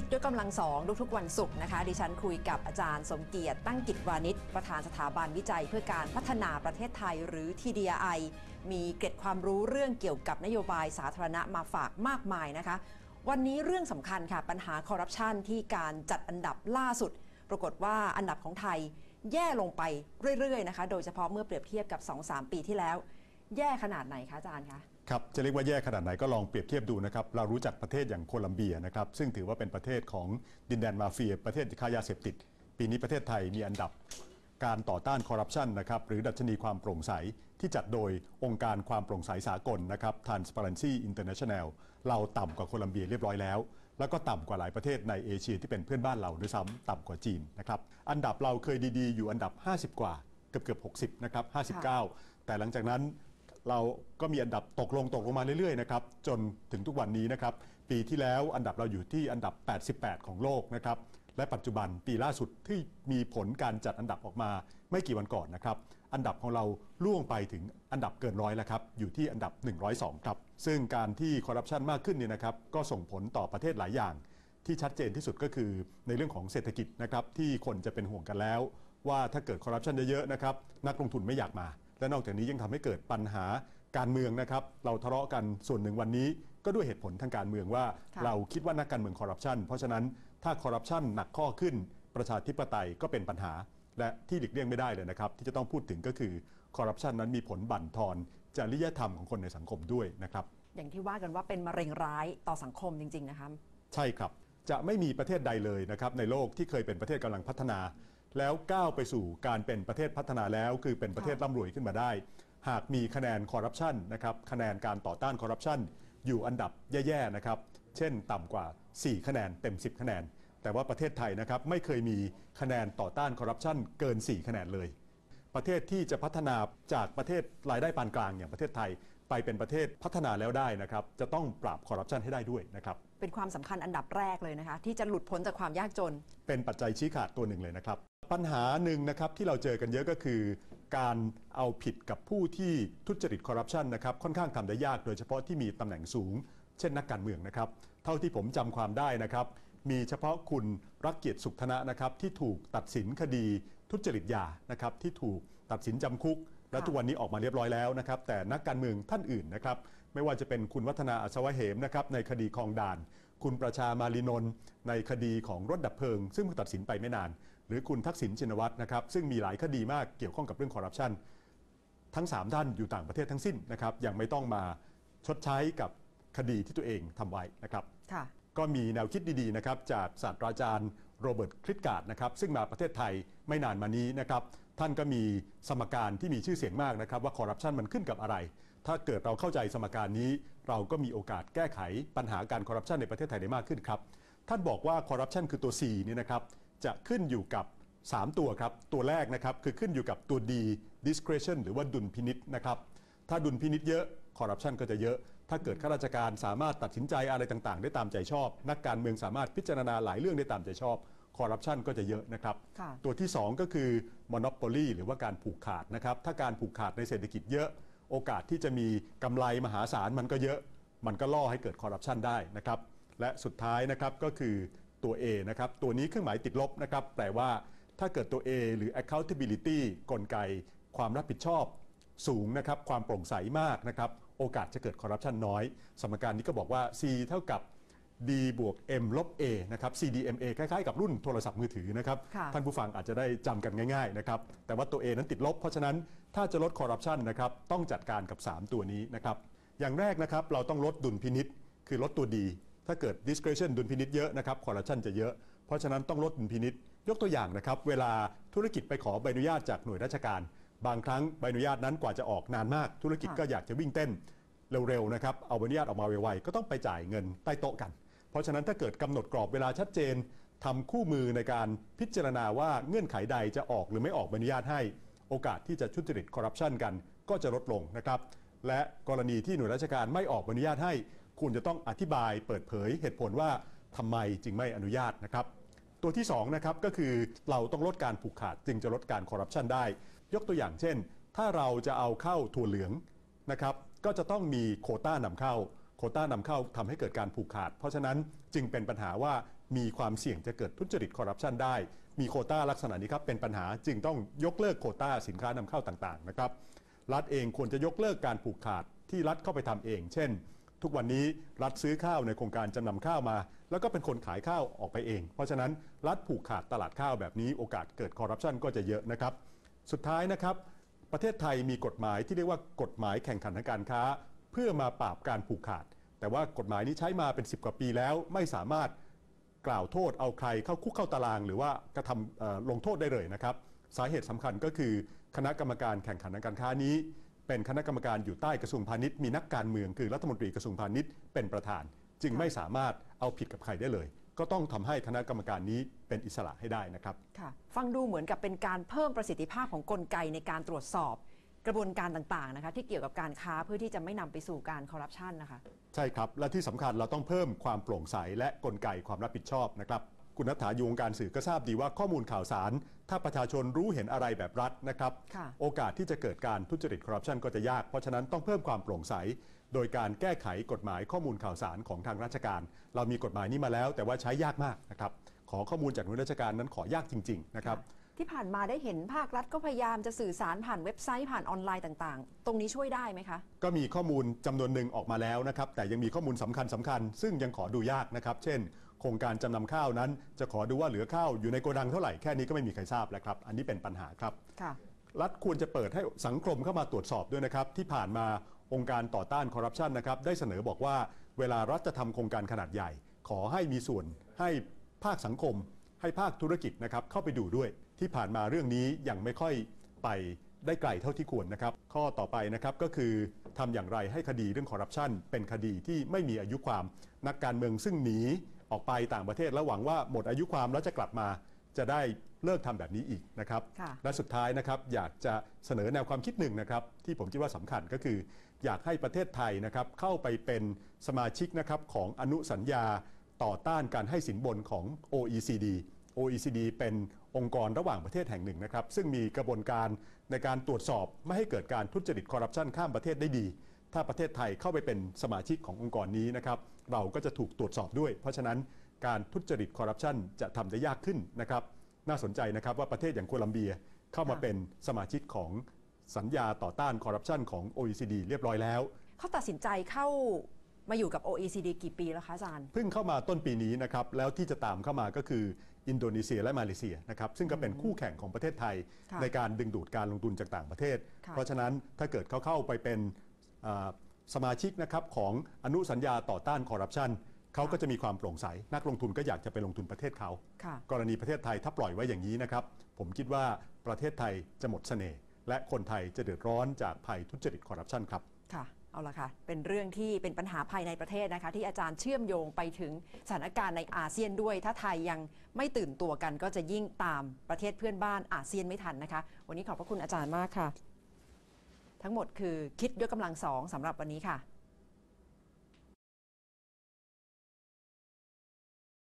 คิดด้วยกำลังสองทุกๆวันศุกร์นะคะ ดิฉันคุยกับอาจารย์สมเกียรติตั้งกิจวานิชประธานสถาบันวิจัยเพื่อการพัฒนาประเทศไทยหรือ TDI มีเกร็ดความรู้เรื่องเกี่ยวกับนโยบายสาธารณะมาฝากมากมายนะคะ วันนี้เรื่องสำคัญค่ะปัญหาคอร์รัปชันที่การจัดอันดับล่าสุด ปรากฏว่าอันดับของไทยแย่ลงไปเรื่อยๆนะคะ โดยเฉพาะเมื่อเปรียบเทียบกับ 2-3 ปีที่แล้ว แย่ขนาดไหนคะอาจารย์คะ ครับ จะเรียกว่าแย่ขนาดไหนก็ลองเปรียบเทียบดูนะครับ เรารู้จักประเทศอย่างโคลัมเบียนะครับ ซึ่งถือว่าเป็นประเทศของดินแดนมาเฟีย ประเทศค้ายาเสพติด ปีนี้ประเทศไทยมีอันดับ การต่อต้านคอร์รัปชันนะครับ หรือดัชนีความโปร่งใสที่จัดโดยองค์การความโปร่งใสสากลนะครับ Transparency International เราต่ำกว่าโคลัมเบียเรียบร้อยแล้ว แล้วก็ต่ำกว่าหลายประเทศในเอเชียที่เป็นเพื่อนบ้านเราด้วยซ้ำต่ำกว่าจีนนะครับ อันดับเราเคยดีๆ อยู่อันดับ 50 กว่าเกือบเกือบ60นะครับ59 แต่หลังจากนั้น เราก็มีอันดับตกลงตกลงมาเรื่อยๆนะครับจนถึงทุกวันนี้นะครับปีที่แล้วอันดับเราอยู่ที่อันดับ 88 ของโลกนะครับและปัจจุบันปีล่าสุดที่มีผลการจัดอันดับออกมาไม่กี่วันก่อนนะครับอันดับของเราล่วงไปถึงอันดับเกินร้อยแล้วครับอยู่ที่อันดับ 102 ครับ ซึ่งการที่คอร์รัปชันมากขึ้นเนี่ยนะครับก็ส่งผลต่อประเทศหลายอย่าง ที่ชัดเจนที่สุดก็คือในเรื่องของเศรษฐกิจนะครับที่คนจะเป็นห่วงกันแล้ว ว่าถ้าเกิดคอร์รัปชันเยอะๆนะครับนักลงทุนไม่อยากมา และนอกจากนี้ยังทำให้เกิดปัญหาการเมืองนะครับ เราทะเลาะกันส่วนหนึ่งวันนี้ ก็ด้วยเหตุผลทางการเมืองว่าค่ะเราคิดว่านักการเมืองคอร์รัปชันเพราะฉะนั้นถ้าคอร์รัปชันหนักข้อขึ้น ประชาธิปไตยก็เป็นปัญหา และที่หลีกเลี่ยงไม่ได้เลยนะครับ ที่จะต้องพูดถึงก็คือคอร์รัปชันนั้นมีผลบั่นทอนจริยธรรมของคนในสังคมด้วยนะครับ อย่างที่ว่ากันว่าเป็นมะเร็งร้ายต่อสังคมจริง ๆ นะคะใช่ครับจะไม่มีประเทศใดเลยนะครับในโลกที่เคยเป็นประเทศกำลังพัฒนา แล้วก้าวไปสู่การเป็นประเทศพัฒนาแล้ว คือเป็นประเทศร่ำรวยขึ้นมาได้ หากมีคะแนนคอร์รัปชันนะครับคะแนนการต่อต้านคอร์รัปชันอยู่อันดับแย่ๆนะครับเช่นต่ำกว่า 4 คะแนนเต็ม 10 คะแนน แต่ว่าประเทศไทยนะครับไม่เคยมีคะแนนต่อต้านคอร์รัปชันเกิน 4 คะแนนเลย ประเทศที่จะพัฒนาจากประเทศรายได้ปานกลางอย่างประเทศไทย ไปเป็นประเทศพัฒนาแล้วได้นะครับ จะต้องปราบคอร์รัปชันให้ได้ด้วยนะครับ เป็นความสำคัญอันดับแรกเลยนะคะ ที่จะหลุดพ้นจากความยากจน เป็นปัจจัยชี้ขาดตัวหนึ่งเลยนะครับ ปัญหาหนึ่งนะครับที่เราเจอกันเยอะก็คือ การเอาผิดกับผู้ที่ทุจริตคอร์รัปชันนะครับค่อนข้างทำได้ยากโดยเฉพาะที่มีตำแหน่งสูง เช่นนักการเมืองนะครับ เท่าที่ผมจำความได้นะครับ มีเฉพาะคุณรักเกียรติสุขธนะนะครับที่ถูกตัดสินคดีทุจริตยานะครับที่ถูกตัดสินจำคุก และทุกวันนี้ออกมาเรียบร้อยแล้วนะครับ แต่นักการเมืองท่านอื่นนะครับ ไม่ว่าจะเป็นคุณวัฒนาอัศวะเหมนะครับในคดีคลองด่าน คุณประชามาลีนนท์ในคดีของรถดับเพลิง ซึ่งเพิ่งตัดสินไปไม่นาน หรือคุณทักษิณชินวัตรนะครับ ซึ่งมีหลายคดีมากเกี่ยวข้องกับเรื่องคอร์รัปชันทั้ง 3 ท่านอยู่ต่างประเทศทั้งสิ้นนะครับยังไม่ต้องมาชดใช้กับคดีที่ตัวเองทำไว้นะครับค่ะก็มีแนวคิดดีๆนะครับจากศาสตราจารย์โรเบิร์ตคริสการ์ดนะครับซึ่งมาประเทศไทยไม่นานมานี้นะครับ ท่านก็มีสมการที่มีชื่อเสียงมากนะครับว่าคอร์รัปชันมันขึ้นกับอะไร ถ้าเกิดเราเข้าใจสมการนี้ เราก็มีโอกาสแก้ไขปัญหาการคอร์รัปชันในประเทศไทยได้มากขึ้นครับ ท่านบอกว่าคอร์รัปชันคือตัว C นี่นะครับจะขึ้นอยู่กับ 3 ตัวครับ ตัวแรกนะครับคือขึ้นอยู่กับตัว D discretion หรือว่าดุลพินิษนะครับถ้าดุลพินิษเยอะคอร์รัปชันก็จะเยอะ ถ้าเกิดข้าราชการสามารถตัดสินใจอะไรต่างๆ ได้ตามใจชอบ นักการเมืองสามารถพิจารณาหลายเรื่องได้ตามใจชอบ คอร์รัปชันก็จะเยอะนะครับค่ะตัวที่ 2 ก็คือ monopoly หรือว่าการผูกขาดนะครับ ถ้าการผูกขาดในเศรษฐกิจเยอะ โอกาสที่จะมีกำไรมหาศาลมันก็เยอะ มันก็ล่อให้เกิดคอร์รัปชันได้นะครับ และสุดท้ายนะครับก็คือตัว A นะครับ ตัวนี้เครื่องหมายติดลบนะครับ แปลว่าถ้าเกิดตัว A หรือ accountability กลไก ความรับผิดชอบสูงนะครับ ความโปร่งใสมากนะครับ โอกาสจะเกิดคอร์รัปชันน้อย สมการนี้ก็บอกว่า C เท่ากับ D บวก M ลบ A นะครับ CDMA คล้ายๆกับรุ่นโทรศัพท์มือถือนะครับ ค่ะท่านผู้ฟังอาจจะได้จำกันง่ายๆนะครับ แต่ว่าตัว A นั้นติดลบ เพราะฉะนั้นถ้าจะลดคอร์รัปชันนะครับต้องจัดการกับ 3 ตัวนี้นะครับ อย่างแรกนะครับเราต้องลดดุลพินิษคือลดตัวดีถ้าเกิด discretion ดุลพินิษเยอะนะครับคอร์รัปชันจะเยอะ เพราะฉะนั้นต้องลดดุลพินิษยกตัวอย่างนะครับ เวลาธุรกิจไปขอใบอนุญาตจากหน่วยราชการ บางครั้งใบอนุญาตนั้นกว่าจะออกนานมาก ธุรกิจค่ะ ก็อยากจะวิ่งเต้น เร็วๆนะครับ เอาใบอนุญาตออกมาไวๆ ก็ต้องไปจ่ายเงินใต้โต๊ะกัน เพราะฉะนั้นถ้าเกิดกำหนดกรอบเวลาชัดเจนทำคู่มือในการพิจารณาว่าเงื่อนไขใดจะออกหรือไม่ออกใบอนุญาตให้ โอกาสที่จะทุจริตคอร์รัปชันกัน ก็จะลดลงนะครับและกรณีที่หน่วยราชการไม่ออกใบอนุญาตให้ คุณจะต้องอธิบายเปิดเผยเหตุผลว่าทำไมจึงไม่อนุญาตนะครับตัวที่2นะครับก็คือเราต้องลดการผูกขาดจึงจะลดการคอร์รัปชันได้ ยกตัวอย่างเช่น ถ้าเราจะเอาเข้าถั่วเหลืองนะครับก็จะต้องมีโคต้านำเข้า โคต้านำเข้าทำให้เกิดการผูกขาด เพราะฉะนั้นจึงเป็นปัญหาว่ามีความเสี่ยงจะเกิดทุจริตคอร์รัปชันได้ มีโคต้าลักษณะนี้ครับเป็นปัญหาจึงต้องยกเลิกโคต้าสินค้านำเข้าต่างๆนะครับรัฐเองควรจะยกเลิกการผูกขาดที่รัฐเข้าไปทำเอง เช่น ทุกวันนี้รัฐซื้อข้าวในโครงการจำนำข้าวมา แล้วก็เป็นคนขายข้าวออกไปเอง เพราะฉะนั้นรัฐผูกขาดตลาดข้าวแบบนี้โอกาสเกิดคอร์รัปชันก็จะเยอะนะครับ สุดท้ายนะครับ ประเทศไทยมีกฎหมายที่เรียกว่ากฎหมายแข่งขันทางการค้า พื่อมาปราบการผูกขาด แต่ว่ากฎหมายนี้ใช้มาเป็น 10 กว่าปีแล้วไม่สามารถกล่าวโทษเอาใครเข้าคุกเข้าตาราง หรือว่ากระทำลงโทษได้เลยนะครับ สาเหตุสำคัญก็คือคณะกรรมการแข่งขันทางการค้านี้ เป็นคณะกรรมการอยู่ใต้กระทรวงพาณิชย์มีนักการเมืองคือรัฐมนตรีกระทรวงพาณิชย์เป็นประธาน จึงไม่สามารถเอาผิดกับใครได้เลย ก็ต้องทำให้คณะกรรมการนี้เป็นอิสระให้ได้นะครับค่ะฟังดูเหมือนกับเป็นการเพิ่มประสิทธิภาพของกลไกในการตรวจสอบ กระบวนการต่างๆนะคะที่เกี่ยวกับการค้าเพื่อที่จะไม่นำไปสู่การคอร์รัปชันนะคะ ใช่ครับ และที่สำคัญเราต้องเพิ่มความโปร่งใสและกลไกความรับผิดชอบนะครับคุณนัฐาอยู่วงการสื่อก็ทราบดีว่าข้อมูลข่าวสาร ถ้าประชาชนรู้เห็นอะไรแบบรัฐนะครับค่ะโอกาสที่จะเกิดการทุจริตคอร์รัปชันก็จะยาก เพราะฉะนั้นต้องเพิ่มความโปร่งใส โดยการแก้ไขกฎหมายข้อมูลข่าวสารของทางราชการ เรามีกฎหมายนี้มาแล้ว แต่ว่าใช้ยากมากนะครับขอข้อมูลจากหน่วยราชการนั้นขอยากจริง ๆ นะครับ ที่ผ่านมาได้เห็นภาครัฐก็พยายามจะสื่อสารผ่านเว็บไซต์ผ่านออนไลน์ต่างๆ ตรงนี้ช่วยได้ไหมคะ ก็มีข้อมูลจำนวนหนึ่งออกมาแล้วนะครับ แต่ยังมีข้อมูลสำคัญสคัญๆซึ่งยังขอดูยากนะครับ เช่น โครงการจำนำข้าวนั้น จะขอดูว่าเหลือข้าวอยู่ในโกดังเท่าไหร่แค่นี้ก็ไม่มีใครทราบแล้วครับ อันนี้เป็นปัญหาครับค่ะรัฐควรจะเปิดให้สังคมเข้ามาตรวจสอบด้วยนะครับ ที่ผ่านมาองค์การต่อต้านคอร์รัปชันนะครับได้เสนอบอกว่า เวลารัฐจะทำโครงการขนาดใหญ่ ขอให้มีส่วนให้ภาคสังคม ให้ภาคธุรกิจนะครับเข้าไปดูด้วย ที่ผ่านมาเรื่องนี้ยังไม่ค่อยไปได้ไกลเท่าที่ควรนะครับ ข้อต่อไปนะครับก็คือทำอย่างไรให้คดีเรื่องคอร์รัปชันเป็นคดีที่ไม่มีอายุความนักการเมืองซึ่งหนีออกไปต่างประเทศแล้วหวังว่าหมดอายุความแล้วจะกลับมาจะได้เลิกทำแบบนี้อีกนะครับค่ะและสุดท้ายนะครับอยากจะเสนอแนวความคิดหนึ่งนะครับ ที่ผมคิดว่าสำคัญก็คือ อยากให้ประเทศไทยนะครับเข้าไปเป็นสมาชิกนะครับของอนุสัญญา ต่อต้านการให้สินบนของ OECD OECD เป็นองค์กรระหว่างประเทศแห่งหนึ่งนะครับ ซึ่งมีกระบวนการในการตรวจสอบไม่ให้เกิดการทุจริตคอร์รัปชันข้ามประเทศได้ดี ถ้าประเทศไทยเข้าไปเป็นสมาชิกขององค์กรนี้นะครับเราก็จะถูกตรวจสอบด้วย เพราะฉะนั้นการทุจริตคอร์รัปชันจะทำได้ยากขึ้นนะครับ น่าสนใจนะครับว่าประเทศอย่างโคลัมเบียเข้ามาเป็นสมาชิกของสัญญาต่อต้านคอร์รัปชันของ OECD เรียบร้อยแล้ว เขาตัดสินใจเข้า มาอยู่กับ OECD กี่ปีแล้วคะอาจารย์ เพิ่งเข้ามาต้นปีนี้นะครับ แล้วที่จะตามเข้ามาก็คืออินโดนีเซียและมาเลเซียนะครับ ซึ่งก็เป็นคู่แข่งของประเทศไทย ค่ะในการดึงดูดการลงทุนจากต่างประเทศ ค่ะ เพราะฉะนั้นถ้าเกิดเขาเข้าไปเป็นอ่าสมาชิกนะครับของอนุสัญญาต่อต้านคอร์รัปชันเขาก็จะมีความโปร่งใส นักลงทุนก็อยากจะไปลงทุนประเทศเขา ค่ะ กรณีประเทศไทยถ้าปล่อยไว้อย่างนี้นะครับ ผมคิดว่าประเทศไทยจะหมดเสน่ห์และคนไทยจะเดือดร้อนจากภัยทุจริตคอร์รัปชันครับ ค่ะ เอาละค่ะ เป็นเรื่องที่เป็นปัญหาภายในประเทศนะคะ ที่อาจารย์เชื่อมโยงไปถึงสถานการณ์ในอาเซียนด้วย ถ้าไทยยังไม่ตื่นตัวกันก็จะยิ่งตามประเทศเพื่อนบ้านอาเซียนไม่ทันนะคะ วันนี้ขอบพระคุณอาจารย์มากค่ะ ทั้งหมดคือคิดด้วยกำลังสองสำหรับวันนี้ค่ะ